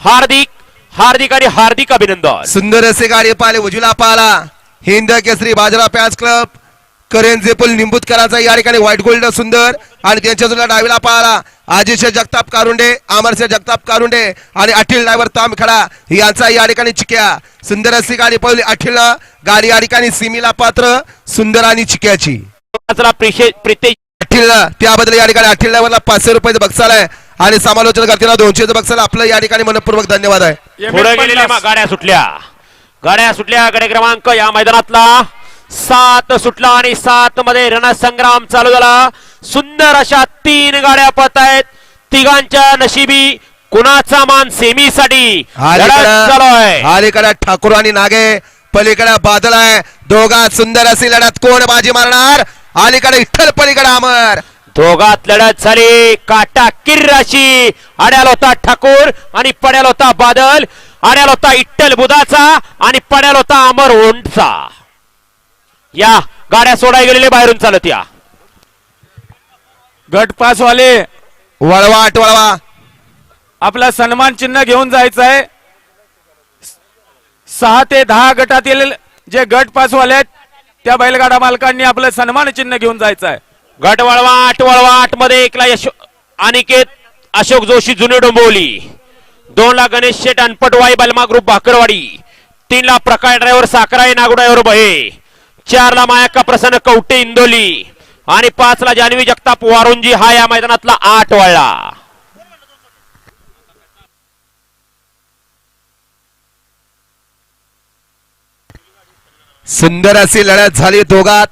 हार्दिक हार्दिक आणि हार्दिक अभिनंदन. सुंदर असे गाडी पाहिले उजवीला पाहिला हिंद केसरी बाजरा पॅच क्लब. करेंजे पुल निंबूतकरांचा या ठिकाणी व्हाईट गोल्ड सुंदर. आणि त्यांच्या जुला डावीला पाहिला आजिष जगताप कारुंडे अमरसे जगताप कारुंडे आणि अठील ड्रायव्हर तामखडा यांचा या ठिकाणी चिक्या. सुंदर अशी गाडी पळली अठील. गाडी या ठिकाणी सिमीला पात्र सुंदर आणि चिक्याची. अठील त्याबद्दल या ठिकाणी अठील ड्रायव्हरला पाचशे रुपयाचं बक्षाल आहे आणि समालोचन करताना दोनशेचं बक्षाल आपलं या ठिकाणी मनपूर्वक धन्यवाद आहे. पुढे गेलेल्या गाड्या सुटल्या. गाड्या सुटल्या. गाडी क्रमांक या मैदानातला. सात सुटला आणि सात मध्ये रणसंग्राम चालू झाला. सुंदर अशा तीन गाड्या पत आहेत. तिघांच्या नशिबी कुणाचा मान सेमीसाठी लढत चालू आहे अलीकडे ठाकूर आणि नागे पलीकडे बादल आहे. दोघात सुंदर अशी लढत. कोण बाजी मारणार? अलीकडे विठ्ठल पलीकडे अमर दोघात लढत झाली. काटा किर्राशी आड्याला होता ठाकूर आणि पड्याला होता बादल आड्याला होता इट्टल बुधाचा आणि पड्याला होता अमर ओंडचा या गाड्या सोडाय गेलेले बाहेरून चालत या. गटपास वाले वळवा आठवळवा. आपला सन्मान चिन्ह घेऊन जायचं आहे. सहा ते दहा गटातील जे गट वाले आहेत त्या बैलगाडा मालकांनी आपलं सन्मान चिन्ह घेऊन जायचं आहे. गट वळवा आठ वळवा आठमध्ये एकला यश अनिकेत अशोक जोशी जुने डोंबवली. दोन ला गणेश शेट अनपटवाई बलमा ग्रुप भाकरवाडी. तीन ला प्रकाश ड्रायव्हर साखराई नागुडावर बहे. चार ला मायाक्का प्रसन्न कवटे इंदोली. आणि पाच ला जान्हवी जगताप वारुंजी हा या मैदानातला आठ वळला. सुंदर अशी लढत झाली दोघात.